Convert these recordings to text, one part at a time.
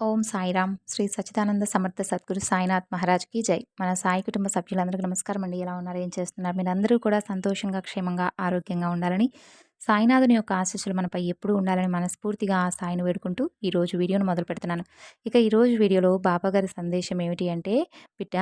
ఓం సాయిరామ్. శ్రీ సచ్చిదానంద సమర్థ సద్గురు సాయినాథ్ మహారాజ్కి జై. మన సాయి కుటుంబ సభ్యులందరికీ నమస్కారం అండి ఎలా ఉన్నారు? ఏం చేస్తున్నారు? మీరందరూ కూడా సంతోషంగా క్షేమంగా ఆరోగ్యంగా ఉండాలని సాయినాథుని యొక్క ఆశీస్సులు మనపై ఎప్పుడూ ఉండాలని మనస్ఫూర్తిగా ఆ సాయిని వేడుకుంటూ ఈరోజు వీడియోను మొదలు పెడుతున్నాను. ఇక ఈరోజు వీడియోలో బాబాగారి సందేశం ఏమిటి అంటే బిడ్డ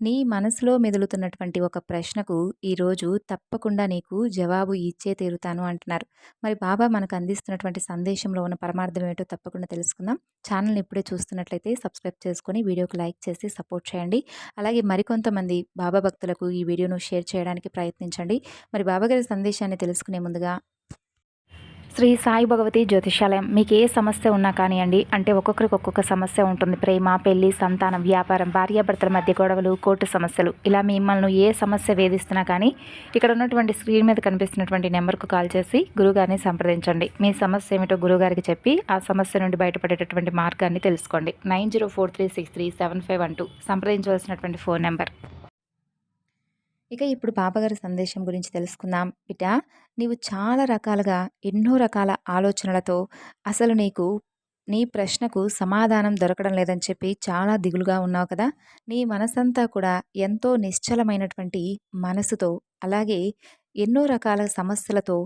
నీ మనసులో మెదులుతున్నటువంటి ఒక ప్రశ్నకు ఈరోజు తప్పకుండా నీకు జవాబు ఇచ్చే తీరుతాను అంటున్నారు. మరి బాబా మనకు అందిస్తున్నటువంటి సందేశంలో ఉన్న పరమార్థం ఏమిటో తప్పకుండా తెలుసుకుందాం. ఛానల్ని ఇప్పుడే చూస్తున్నట్లయితే సబ్స్క్రైబ్ చేసుకొని వీడియోకి లైక్ చేసి సపోర్ట్ చేయండి. అలాగే మరికొంతమంది బాబా భక్తులకు ఈ వీడియోను షేర్ చేయడానికి ప్రయత్నించండి. మరి బాబాగారి సందేశాన్ని తెలుసుకునే ముందుగా శ్రీ సాయి భగవతి జ్యోతిషాలయం. మీకు ఏ సమస్య ఉన్నా కానివ్వండి అంటే ఒక్కొక్కరికి ఒక్కొక్క సమస్య ఉంటుంది. ప్రేమ పెళ్ళి సంతానం వ్యాపారం భార్యాభర్తల మధ్య గొడవలు కోర్టు సమస్యలు. ఇలా మిమ్మల్ని ఏ సమస్య వేధిస్తున్నా కానీ ఇక్కడ ఉన్నటువంటి స్క్రీన్ మీద కనిపిస్తున్నటువంటి నెంబర్కు కాల్ చేసి గురుగారిని సంప్రదించండి. మీ సమస్య ఏమిటో గురుగారికి చెప్పి ఆ సమస్య నుండి బయటపడేటటువంటి మార్గాన్ని తెలుసుకోండి. Nine zero four three six three seven five one two సంప్రదించవలసినటువంటి phone number. ఇక ఇప్పుడు పాపగారి సందేశం గురించి తెలుసుకుందాం. బిడ్డ నీవు చాలా రకాలుగా ఎన్నో రకాల ఆలోచనలతో అసలు నీకు నీ ప్రశ్నకు సమాధానం దొరకడం లేదని చెప్పి చాలా దిగులుగా ఉన్నావు కదా! నీ మనసంతా కూడా ఎంతో నిశ్చలమైనటువంటి మనసుతో అలాగే ఎన్నో రకాల సమస్యలతో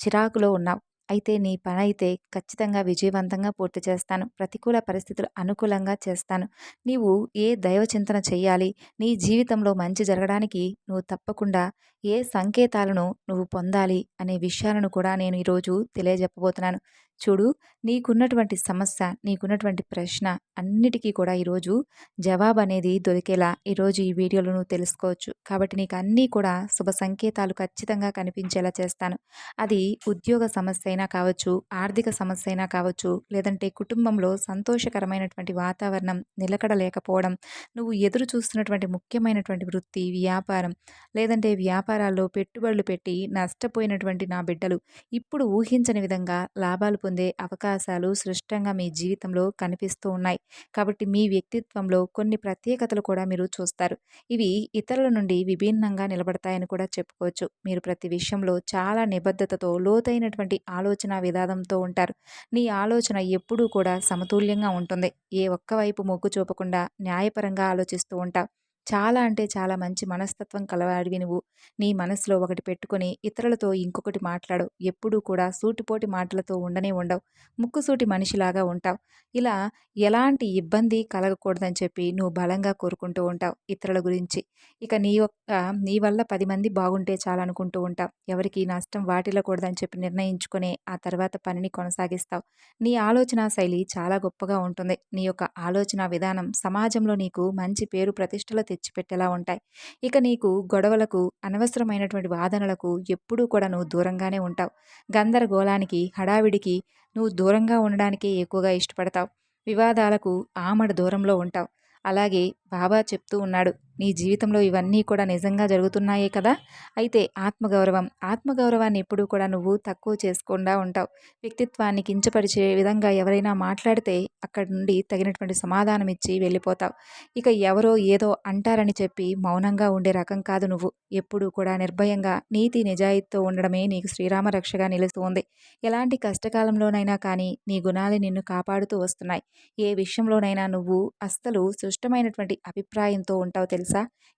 చిరాకులో ఉన్నావు. అయితే నీ పని అయితే ఖచ్చితంగా విజయవంతంగా పూర్తి చేస్తాను. ప్రతికూల పరిస్థితులు అనుకూలంగా చేస్తాను. నీవు ఏ దైవ చింతన చెయ్యాలి? నీ జీవితంలో మంచి జరగడానికి నువ్వు తప్పకుండా ఏ సంకేతాలను నువ్వు పొందాలి? అనే విషయాలను కూడా నేను ఈరోజు తెలియజెప్పబోతున్నాను. చూడు నీకున్నటువంటి సమస్య నీకున్నటువంటి ప్రశ్న అన్నిటికీ కూడా ఈరోజు జవాబు అనేది దొరికేలా ఈరోజు ఈ వీడియోలో నువ్వు తెలుసుకోవచ్చు. కాబట్టి నీకు అన్నీ కూడా శుభ సంకేతాలు ఖచ్చితంగా కనిపించేలా చేస్తాను. అది ఉద్యోగ సమస్య అయినా కావచ్చు ఆర్థిక సమస్య అయినా కావచ్చు లేదంటే కుటుంబంలో సంతోషకరమైనటువంటి వాతావరణం నిలకడలేకపోవడం నువ్వు ఎదురు చూస్తున్నటువంటి ముఖ్యమైనటువంటి వృత్తి వ్యాపారం లేదంటే వ్యాపారాల్లో పెట్టుబడులు పెట్టి నష్టపోయినటువంటి నా బిడ్డలు ఇప్పుడు ఊహించని విధంగా లాభాలు పొందే అవకాశాలు సృష్టంగా మీ జీవితంలో కనిపిస్తూ ఉన్నాయి. కాబట్టి మీ వ్యక్తిత్వంలో కొన్ని ప్రత్యేకతలు కూడా మీరు చూస్తారు. ఇవి ఇతరుల నుండి విభిన్నంగా నిలబడతాయని కూడా చెప్పుకోవచ్చు. మీరు ప్రతి విషయంలో చాలా నిబద్ధతతో లోతైనటువంటి ఆలోచన విధానంతో ఉంటారు. నీ ఆలోచన ఎప్పుడూ కూడా సమతుల్యంగా ఉంటుంది. ఏ ఒక్క వైపు మొగ్గు చూపకుండా న్యాయపరంగా ఆలోచిస్తూ ఉంటావు. చాలా అంటే చాలా మంచి మనస్తత్వం కలవాడివి నువ్వు. నీ మనసులో ఒకటి పెట్టుకొని ఇతరులతో ఇంకొకటి మాట్లాడవు. ఎప్పుడూ కూడా సూటిపోటి మాటలతో ఉండనే ఉండవు. ముక్కుసూటి మనిషిలాగా ఉంటావు. ఇలా ఎలాంటి ఇబ్బంది కలగకూడదని చెప్పి నువ్వు బలంగా కోరుకుంటూ ఉంటావు ఇతరుల గురించి. ఇక నీ యొక్క నీ వల్ల పది మంది బాగుంటే చాలనుకుంటూ ఉంటావు. ఎవరికి నష్టం వాటిల్లకూడదని చెప్పి నిర్ణయించుకునే ఆ తర్వాత పనిని కొనసాగిస్తావు. నీ ఆలోచన శైలి చాలా గొప్పగా ఉంటుంది. నీ యొక్క ఆలోచన విధానం సమాజంలో నీకు మంచి పేరు ప్రతిష్టలు తెచ్చిపెట్టేలా ఉంటాయి. ఇక నీకు గొడవలకు అనవసరమైనటువంటి వాదనలకు ఎప్పుడూ కూడా నువ్వు దూరంగానే ఉంటావు. గందరగోళానికి హడావిడికి నువ్వు దూరంగా ఉండడానికే ఎక్కువగా ఇష్టపడతావు. వివాదాలకు ఆమడ దూరంలో ఉంటావు. అలాగే బాబా చెప్తూ ఉన్నాడు నీ జీవితంలో ఇవన్నీ కూడా నిజంగా జరుగుతున్నాయే కదా? అయితే ఆత్మగౌరవం ఆత్మగౌరవాన్ని ఎప్పుడూ కూడా నువ్వు తక్కువ చేసుకుండా ఉంటావు. వ్యక్తిత్వాన్ని కించపరిచే విధంగా ఎవరైనా మాట్లాడితే అక్కడి నుండి తగినటువంటి సమాధానం ఇచ్చి వెళ్ళిపోతావు. ఇక ఎవరో ఏదో అంటారని చెప్పి మౌనంగా ఉండే రకం కాదు నువ్వు. ఎప్పుడూ కూడా నిర్భయంగా నీతి నిజాయితీతో ఉండడమే నీకు శ్రీరామ రక్షగా నిలుస్తూ ఉంది ఎలాంటి కష్టకాలంలోనైనా కానీ నీ గుణాలు నిన్ను కాపాడుతూ వస్తున్నాయి. ఏ విషయంలోనైనా నువ్వు అస్సలు సృష్టమైనటువంటి అభిప్రాయంతో ఉంటావు తెలుసు?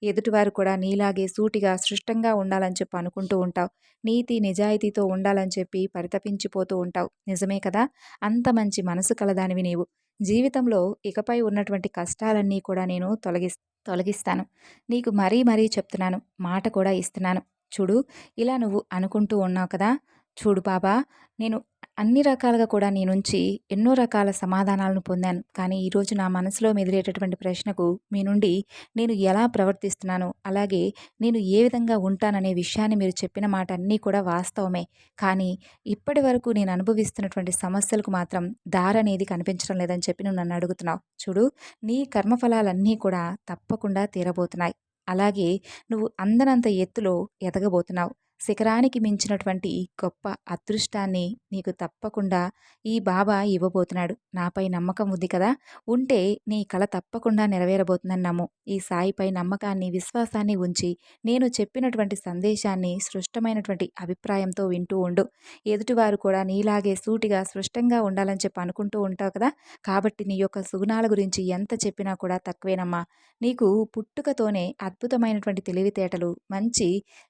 ఎదుటివారు కూడా నీలాగే సూటిగా సృష్టంగా ఉండాలని చెప్పి అనుకుంటూ ఉంటావు. నీతి నిజాయితీతో ఉండాలని చెప్పి పరితపించిపోతూ ఉంటావు. నిజమే కదా? అంత మంచి మనసు కలదానివి నీవు. జీవితంలో ఇకపై ఉన్నటువంటి కష్టాలన్నీ కూడా నేను తొలగి తొలగిస్తాను. నీకు మరీ మరీ చెప్తున్నాను. మాట కూడా ఇస్తున్నాను. చూడు ఇలా నువ్వు అనుకుంటూ ఉన్నావు కదా? చూడు బాబా నేను అన్ని రకాలుగా కూడా నీ నుంచి ఎన్నో రకాల సమాధానాలను పొందాను. కానీ ఈరోజు నా మనసులో మెదిలేటటువంటి ప్రశ్నకు మీ నుండి నేను ఎలా ప్రవర్తిస్తున్నాను? అలాగే నేను ఏ విధంగా ఉంటాననే విషయాన్ని మీరు చెప్పిన మాట అన్నీ కూడా వాస్తవమే. కానీ ఇప్పటి వరకు నేను అనుభవిస్తున్నటువంటి సమస్యలకు మాత్రం దారనేది కనిపించడం లేదని చెప్పి నువ్వు నన్ను అడుగుతున్నావు. చూడు నీ కర్మఫలాలన్నీ కూడా తప్పకుండా తీరబోతున్నాయి. అలాగే నువ్వు అందనంత ఎత్తులో ఎదగబోతున్నావు. శిఖరానికి మించినటువంటి ఈ గొప్ప అదృష్టాన్ని నీకు తప్పకుండా ఈ బాబా ఇవ్వబోతున్నాడు. నాపై నమ్మకం ఉంది కదా? ఉంటే నీ కళ తప్పకుండా నెరవేరబోతుందని నమ్ము. ఈ సాయిపై నమ్మకాన్ని విశ్వాసాన్ని ఉంచి నేను చెప్పినటువంటి సందేశాన్ని సృష్టమైనటువంటి అభిప్రాయంతో వింటూ ఉండు. ఎదుటివారు కూడా నీలాగే సూటిగా స్పష్టంగా ఉండాలని చెప్పి అనుకుంటూ ఉంటావు కదా? కాబట్టి నీ యొక్క సుగుణాల గురించి ఎంత చెప్పినా కూడా తక్కువేనమ్మా. నీకు పుట్టుకతోనే అద్భుతమైనటువంటి తెలివితేటలు మంచి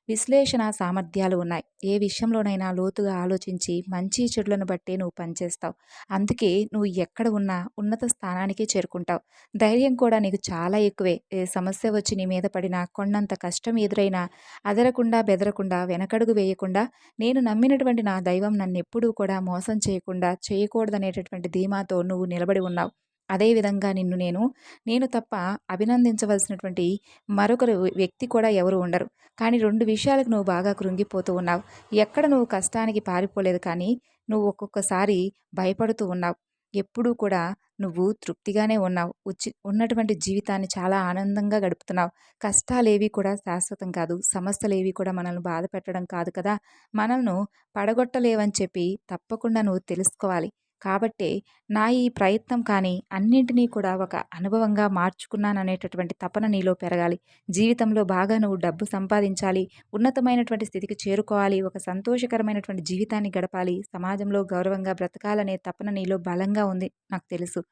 విశ్లేషణ సామర్థ్యాలు ఉన్నాయి. ఏ విషయంలోనైనా లోతుగా ఆలోచించి మంచి చెడులను బట్టే నువ్వు పనిచేస్తావు. అందుకే నువ్వు ఎక్కడ ఉన్నా ఉన్నత స్థానానికి చేరుకుంటావు. ధైర్యం కూడా నీకు చాలా ఎక్కువే. ఏ సమస్య వచ్చి నీ మీద పడినా కొండంత కష్టం ఎదురైనా అదరకుండా బెదరకుండా వెనకడుగు వేయకుండా నేను నమ్మినటువంటి నా దైవం నన్ను ఎప్పుడూ కూడా మోసం చేయకుండా చేయకూడదనేటటువంటి ధీమాతో నువ్వు నిలబడి ఉన్నావు. అదేవిధంగా నిన్ను నేను నేను తప్ప అభినందించవలసినటువంటి మరొకరు వ్యక్తి కూడా ఎవరు ఉండరు. కానీ రెండు విషయాలకు నువ్వు బాగా కృంగిపోతూ ఉన్నావు. ఎక్కడ నువ్వు కష్టానికి పారిపోలేదు కానీ నువ్వు ఒక్కొక్కసారి భయపడుతూ ఉన్నావు. ఎప్పుడూ కూడా నువ్వు తృప్తిగానే ఉన్నావు. ఉచి ఉన్నటువంటి జీవితాన్ని చాలా ఆనందంగా గడుపుతున్నావు. కష్టాలేవి కూడా శాశ్వతం కాదు. సమస్యలేవి కూడా మనల్ని బాధ పెట్టడం కాదు కదా! మనల్ని పడగొట్టలేవని చెప్పి తప్పకుండా నువ్వు తెలుసుకోవాలి. కాబట్టే నా ఈ ప్రయత్నం కానీ అన్నింటినీ కూడా ఒక అనుభవంగా మార్చుకున్నాననేటటువంటి తపన నీలో పెరగాలి. జీవితంలో బాగా నువ్వు డబ్బు సంపాదించాలి ఉన్నతమైనటువంటి స్థితికి చేరుకోవాలి ఒక సంతోషకరమైనటువంటి జీవితాన్ని గడపాలి సమాజంలో గౌరవంగా బ్రతకాలనే తపన నీలో బలంగా ఉంది నాకు తెలుసు.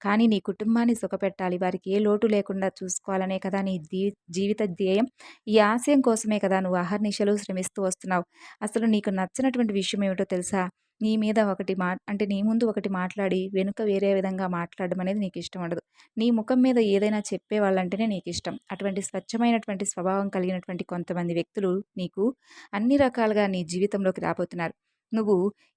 కానీ నీ కుటుంబాన్ని సుఖపెట్టాలి వారికి ఏ లోటు లేకుండా చూసుకోవాలనే కదా నీ జీవిత ధ్యేయం. ఈ ఆశయం కోసమే కదా నువ్వు అహర్నిశలు శ్రమిస్తూ వస్తున్నావు. అసలు నీకు నచ్చినటువంటి విషయం ఏమిటో తెలుసా? నీ మీద ఒకటి మా అంటే నీ ముందు ఒకటి మాట్లాడి వెనుక వేరే విధంగా మాట్లాడడం అనేది నీకు ఇష్టం ఉండదు. నీ ముఖం మీద ఏదైనా చెప్పేవాళ్ళంటేనే నీకు ఇష్టం. అటువంటి స్వచ్ఛమైనటువంటి స్వభావం కలిగినటువంటి కొంతమంది వ్యక్తులు నీకు అన్ని రకాలుగా నీ జీవితంలోకి రాబోతున్నారు. నువ్వు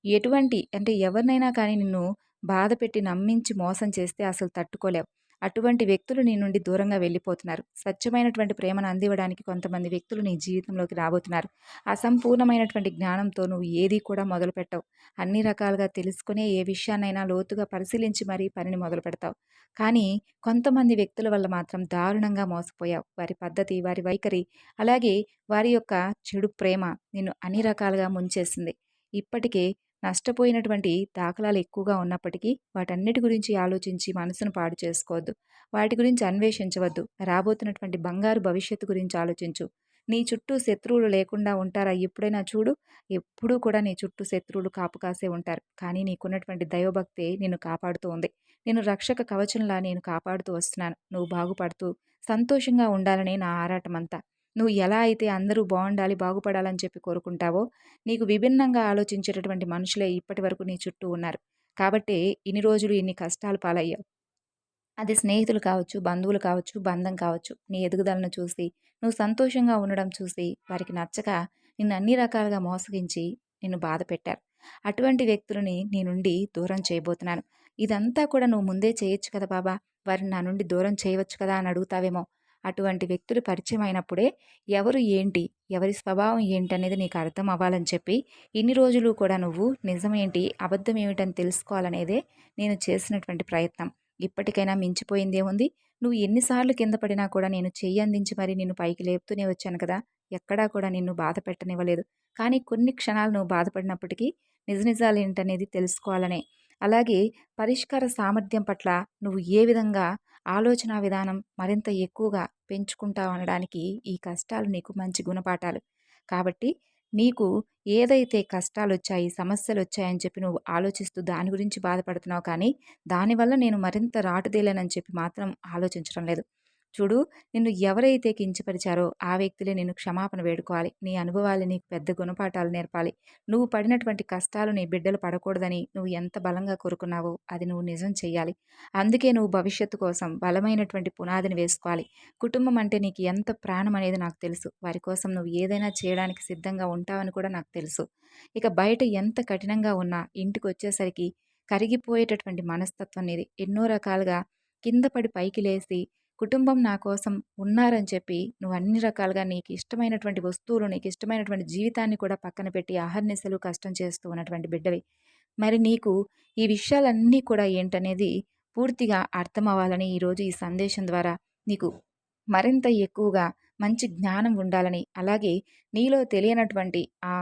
ఎటువంటి అంటే ఎవరినైనా కానీ నిన్ను బాధ పెట్టి నమ్మించి మోసం చేస్తే అసలు తట్టుకోలేవు. అటువంటి వ్యక్తులు నీ నుండి దూరంగా వెళ్ళిపోతున్నారు. స్వచ్ఛమైనటువంటి ప్రేమను అందివ్వడానికి కొంతమంది వ్యక్తులు నీ జీవితంలోకి రాబోతున్నారు. అసంపూర్ణమైనటువంటి జ్ఞానంతో నువ్వు ఏది కూడా మొదలు పెట్టవు. అన్ని రకాలుగా తెలుసుకునే ఏ విషయాన్నైనా లోతుగా పరిశీలించి మరీ పనిని మొదలు పెడతావు. కానీ కొంతమంది వ్యక్తుల వల్ల మాత్రం దారుణంగా మోసపోయావు. వారి పద్ధతి వారి వైఖరి అలాగే వారి యొక్క చెడు ప్రేమ నిన్ను అన్ని రకాలుగా ముంచేసింది. ఇప్పటికే నష్టపోయినటువంటి దాఖలాలు ఎక్కువగా ఉన్నప్పటికీ వాటన్నిటి గురించి ఆలోచించి మనసును పాడు చేసుకోవద్దు. వాటి గురించి అన్వేషించవద్దు. రాబోతున్నటువంటి బంగారు భవిష్యత్తు గురించి ఆలోచించు. నీ చుట్టూ శత్రువులు లేకుండా ఉంటారా ఎప్పుడైనా చూడు. ఎప్పుడూ కూడా నీ చుట్టూ శత్రువులు కాపు కాసే ఉంటారు. కానీ నీకున్నటువంటి దైవభక్తే నిన్ను కాపాడుతూ ఉంది. నేను రక్షక కవచంలా నేను కాపాడుతూ వస్తున్నాను. నువ్వు బాగుపడుతూ సంతోషంగా ఉండాలనే నా ఆరాటమంతా. నువ్వు ఎలా అయితే అందరూ బాగుండాలి బాగుపడాలని చెప్పి కోరుకుంటావో నీకు విభిన్నంగా ఆలోచించేటటువంటి మనుషులే ఇప్పటి వరకు నీ చుట్టూ ఉన్నారు. కాబట్టి ఇన్ని రోజులు ఇన్ని కష్టాలు పాలయ్యావు. అది స్నేహితులు కావచ్చు బంధువులు కావచ్చు బంధం కావచ్చు నీ ఎదుగుదలను చూసి నువ్వు సంతోషంగా ఉండడం చూసి వారికి నచ్చక నిన్ను అన్ని రకాలుగా మోసగించి నిన్ను బాధ పెట్టారు. అటువంటి వ్యక్తులని నీ నుండి దూరం చేయబోతున్నాను. ఇదంతా కూడా నువ్వు ముందే చేయొచ్చు కదా బాబా. వారిని నా నుండి దూరం చేయవచ్చు కదా అని అడుగుతావేమో. అటువంటి వ్యక్తులు పరిచయం అయినప్పుడే ఎవరు ఏంటి ఎవరి స్వభావం ఏంటి అనేది నీకు అర్థం అవ్వాలని చెప్పి ఇన్ని రోజులు కూడా నువ్వు నిజమేంటి అబద్ధం ఏమిటని తెలుసుకోవాలనేదే నేను చేసినటువంటి ప్రయత్నం. ఇప్పటికైనా మించిపోయిందేముంది నువ్వు ఎన్నిసార్లు కింద పడినా కూడా నేను చెయ్యి అందించి మరి నిన్ను పైకి లేపుతూనే వచ్చాను కదా ఎక్కడా కూడా నిన్ను బాధ పెట్టనివ్వలేదు. కానీ కొన్ని క్షణాలు నువ్వు బాధపడినప్పటికీ నిజ నిజాలు ఏంటనేది తెలుసుకోవాలనే. అలాగే పరిష్కార సామర్థ్యం పట్ల నువ్వు ఏ విధంగా ఆలోచన విధానం మరింత ఎక్కువగా పెంచుకుంటావు అనడానికి ఈ కష్టాలు నీకు మంచి గుణపాఠాలు. కాబట్టి నీకు ఏదైతే కష్టాలు వచ్చాయి సమస్యలు వచ్చాయని చెప్పి నువ్వు ఆలోచిస్తూ దాని గురించి బాధపడుతున్నావు కానీ దానివల్ల నేను మరింత రాటుదేలేనని చెప్పి మాత్రం ఆలోచించడం లేదు. చూడు నిన్ను ఎవరైతే కించపరిచారో ఆ వ్యక్తులే నిన్ను క్షమాపణ వేడుకోవాలి. నీ అనుభవాలు నీకు పెద్ద గుణపాఠాలు నేర్పాలి. నువ్వు పడినటువంటి కష్టాలు నీ బిడ్డలు పడకూడదని నువ్వు ఎంత బలంగా కోరుకున్నావో అది నువ్వు నిజం చేయాలి అందుకే నువ్వు భవిష్యత్తు కోసం బలమైనటువంటి పునాదిని వేసుకోవాలి. కుటుంబం అంటే నీకు ఎంత ప్రాణం అనేది నాకు తెలుసు. వారి కోసం నువ్వు ఏదైనా చేయడానికి సిద్ధంగా ఉంటావని కూడా నాకు తెలుసు. ఇక బయట ఎంత కఠినంగా ఉన్నా ఇంటికి వచ్చేసరికి కరిగిపోయేటటువంటి మనస్తత్వం అనేది ఎన్నో రకాలుగా కింద పడి పైకి లేసి కుటుంబం నా కోసం ఉన్నారని చెప్పి నువ్వు అన్ని రకాలుగా నీకు ఇష్టమైనటువంటి వస్తువులు నీకు ఇష్టమైనటువంటి జీవితాన్ని కూడా పక్కన పెట్టి ఆహర్నిశలు కష్టం చేస్తూ ఉన్నటువంటి బిడ్డవి. మరి నీకు ఈ విషయాలన్నీ కూడా ఏంటనేది పూర్తిగా అర్థం అవ్వాలని ఈరోజు ఈ సందేశం ద్వారా నీకు మరింత ఎక్కువగా మంచి జ్ఞానం ఉండాలని అలాగే నీలో తెలియనటువంటి ఆ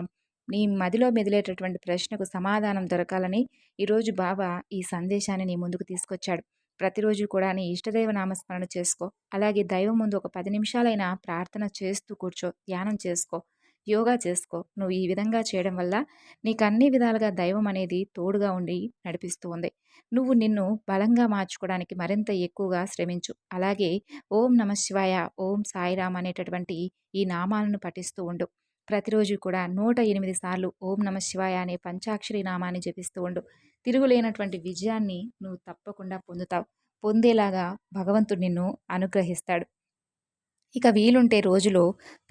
నీ మదిలో మెదిలేటటువంటి ప్రశ్నకు సమాధానం దొరకాలని ఈరోజు బాబా ఈ సందేశాన్ని నీ ముందుకు తీసుకొచ్చాడు. ప్రతిరోజు కూడా నీ ఇష్టదైవ నామస్మరణ చేసుకో. అలాగే దైవం ముందు ఒక పది నిమిషాలైనా ప్రార్థన చేస్తూ కూర్చో ధ్యానం చేసుకో యోగా చేసుకో. నువ్వు ఈ విధంగా చేయడం వల్ల నీకు అన్ని విధాలుగా దైవం అనేది తోడుగా ఉండి నడిపిస్తూ ఉంది. నువ్వు నిన్ను బలంగా మార్చుకోవడానికి మరింత ఎక్కువగా శ్రమించు. అలాగే ఓం నమ శివాయ ఓం సాయిరామ్ అనేటటువంటి ఈ నామాలను పఠిస్తూ ఉండు. ప్రతిరోజు కూడా నూట ఎనిమిది సార్లు ఓం నమ శివాయ అనే పంచాక్షరి నామాన్ని జపిస్తూ ఉండు. తిరుగులేనటువంటి విజయాన్ని నువ్వు తప్పకుండా పొందుతావు. పొందేలాగా భగవంతుడు నిన్ను అనుగ్రహిస్తాడు. ఇక వీలుంటే రోజులో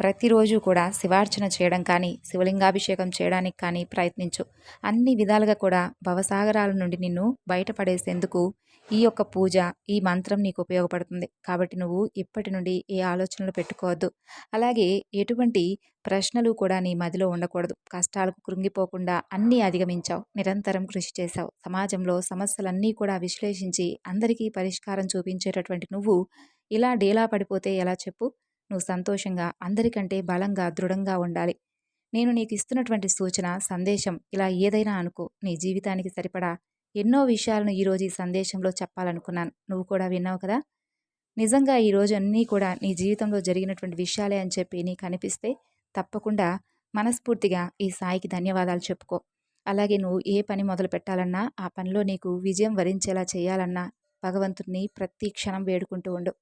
ప్రతిరోజు కూడా శివార్చన చేయడం కానీ శివలింగాభిషేకం చేయడానికి కానీ ప్రయత్నించు. అన్ని విధాలుగా కూడా భవసాగరాల నుండి నిన్ను బయటపడేసేందుకు ఈ యొక్క పూజ ఈ మంత్రం నీకు ఉపయోగపడుతుంది. కాబట్టి నువ్వు ఇప్పటి నుండి ఏ ఆలోచనలు పెట్టుకోవద్దు. అలాగే ఎటువంటి ప్రశ్నలు కూడా నీ మదిలో ఉండకూడదు. కష్టాలకు కృంగిపోకుండా అన్నీ అధిగమించావు. నిరంతరం కృషి చేశావు. సమాజంలో సమస్యలన్నీ కూడా విశ్లేషించి అందరికీ పరిష్కారం చూపించేటటువంటి నువ్వు ఇలా డేలా పడిపోతే ఎలా చెప్పు? నువ్వు సంతోషంగా అందరికంటే బలంగా దృఢంగా ఉండాలి. నేను నీకు ఇస్తున్నటువంటి సూచన సందేశం ఇలా ఏదైనా అనుకో. నీ జీవితానికి సరిపడా ఎన్నో విషయాలను ఈరోజు ఈ సందేశంలో చెప్పాలనుకున్నాను. నువ్వు కూడా విన్నావు కదా? నిజంగా ఈరోజు అన్నీ కూడా నీ జీవితంలో జరిగినటువంటి విషయాలే అని చెప్పి నీకు అనిపిస్తే తప్పకుండా మనస్ఫూర్తిగా ఈ సాయికి ధన్యవాదాలు చెప్పుకో. అలాగే నువ్వు ఏ పని మొదలు పెట్టాలన్నా ఆ పనిలో నీకు విజయం వరించేలా చేయాలన్నా భగవంతుడిని ప్రతి క్షణం వేడుకుంటూ ఉండు.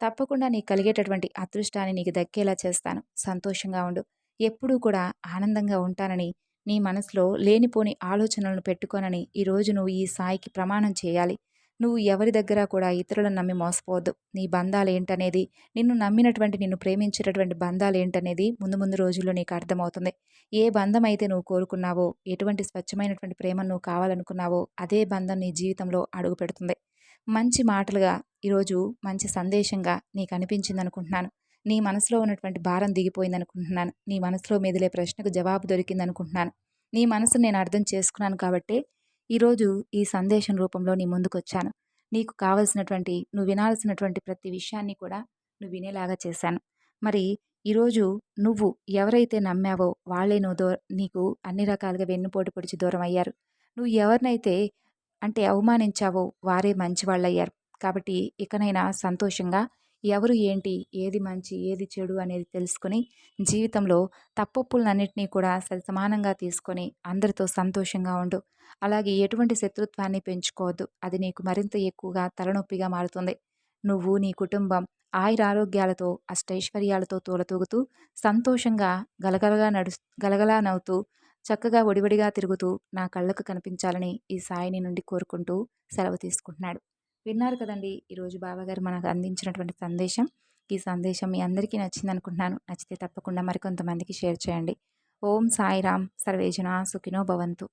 తప్పకుండా నీకు కలిగేటటువంటి అదృష్టాన్ని నీకు దక్కేలా చేస్తాను. సంతోషంగా ఉండు. ఎప్పుడూ కూడా ఆనందంగా ఉంటానని నీ మనసులో లేనిపోని ఆలోచనలను పెట్టుకోనని ఈరోజు నువ్వు ఈ సాయికి ప్రమాణం చేయాలి. నువ్వు ఎవరి దగ్గర కూడా ఇతరులను నమ్మి మోసపోవద్దు. నీ బంధాలు ఏంటనేది నిన్ను నమ్మినటువంటి నిన్ను ప్రేమించేటటువంటి బంధాలు ఏంటనేది ముందు ముందు రోజుల్లో నీకు అర్థమవుతుంది. ఏ బంధం అయితే నువ్వు కోరుకున్నావో ఎటువంటి స్వచ్ఛమైనటువంటి ప్రేమను నువ్వు కావాలనుకున్నావో అదే బంధం నీ జీవితంలో అడుగు పెడుతుంది మంచి మాటలుగా ఈరోజు మంచి సందేశంగా నీకు అనిపించింది అనుకుంటున్నాను నీ మనసులో ఉన్నటువంటి భారం దిగిపోయింది అనుకుంటున్నాను నీ మనసులో మెదిలే ప్రశ్నకు జవాబు దొరికింది అనుకుంటున్నాను నీ మనసును నేను అర్థం చేసుకున్నాను కాబట్టి ఈరోజు ఈ సందేశం రూపంలో నీ ముందుకు వచ్చాను నీకు కావలసినటువంటి నువ్వు వినాల్సినటువంటి ప్రతి విషయాన్ని కూడా నువ్వు వినేలాగా చేశాను. మరి ఈరోజు నువ్వు ఎవరైతే నమ్మావో వాళ్ళే నువ్వు దూ నీకు అన్ని రకాలుగా వెన్నుపోటు పొడిచి దూరం అయ్యారు. నువ్వు ఎవరినైతే అంటే అవమానించావో వారే మంచివాళ్ళయ్యారు. కాబట్టి ఇకనైనా సంతోషంగా ఎవరు ఏంటి? ఏది మంచి ఏది చెడు అనేది తెలుసుకొని జీవితంలో తప్పొప్పులన్నింటినీ కూడా సమానంగా తీసుకొని అందరితో సంతోషంగా ఉండు. అలాగే ఎటువంటి శత్రుత్వాన్ని పెంచుకోవద్దు. అది నీకు మరింత ఎక్కువగా తలనొప్పిగా మారుతుంది. నువ్వు నీ కుటుంబం ఆయురారోగ్యాలతో అష్టైశ్వర్యాలతో తూలతూగుతూ సంతోషంగా గలగలగా నడు గలగలా నవ్వుతూ చక్కగా ఒడివడిగా తిరుగుతూ నా కళ్ళకు కనిపించాలని ఈ సాయిని నుండి కోరుకుంటూ సెలవు తీసుకుంటున్నాడు. విన్నారు కదండి. ఈరోజు బాబాగారు మనకు అందించినటువంటి సందేశం. ఈ సందేశం మీ అందరికీ నచ్చింది అనుకుంటున్నాను నచ్చితే తప్పకుండా మరికొంతమందికి షేర్ చేయండి. ఓం సాయిరామ్ సర్వేజన సుఖినో భవంతు.